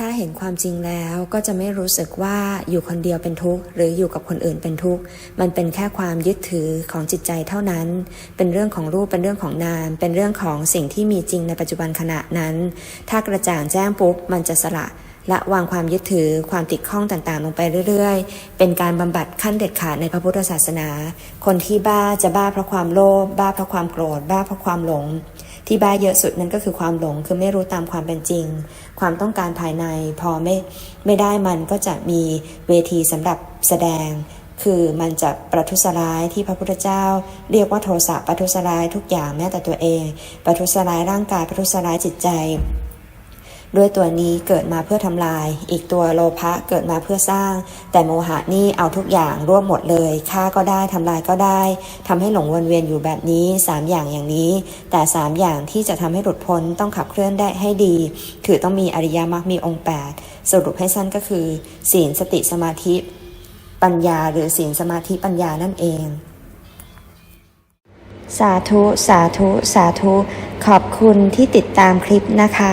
ถ้าเห็นความจริงแล้วก็จะไม่รู้สึกว่าอยู่คนเดียวเป็นทุกข์ หรืออยู่กับคนอื่นเป็นทุกข์ มันเป็นแค่ความยึดถือของจิตใจเท่านั้น เป็นเรื่องของรูปเป็นเรื่องของนาม เป็นเรื่องของสิ่งที่มีจริงในปัจจุบันขณะนั้น ถ้ากระจ่างแจ้งปุ๊บมันจะสละละวางความยึดถือความติดข้องต่างๆ ลงไปเรื่อยๆ เป็นการบำบัดขั้นเด็ดขาดในพระพุทธศาสนา คนที่บ้าจะบ้าเพราะความโลภบ้าเพราะความโกรธบ้าเพราะความหลง ที่บ้าเยอะสุดนั่นก็คือความหลงคือไม่รู้ตามความเป็นจริง ความต้องการภายในพอไม่ไม่ได้มันก็จะมีเวทีสำหรับแสดง คือมันจะประทุษร้ายที่พระพุทธเจ้า เรียกว่าโทสะประทุษร้ายทุกอย่างแม้แต่ตัวเอง ประทุษร้ายร่างกายประทุษร้ายจิตใจ ด้วยตัวนี้เกิดมาเพื่อทำลาย อีกตัวโลภะเกิดมาเพื่อสร้าง แต่โมหะนี่เอาทุกอย่างรวบหมดเลยฆ่าก็ได้ทำลายก็ได้ทำให้หลงวนเวียนอยู่แบบนี้สามอย่างอย่างนี้ แต่สามอย่างที่จะทำให้หลุดพ้นต้องขับเคลื่อนได้ให้ดี คือต้องมีอริยมรรคมีองค์ 8 สรุปให้สั้นก็คือ ศีลสติสมาธิ ปัญญาหรือศีลสมาธิปัญญานั่นเองสาธุ สาธุ สาธุ ขอบคุณที่ติดตามคลิปนะคะ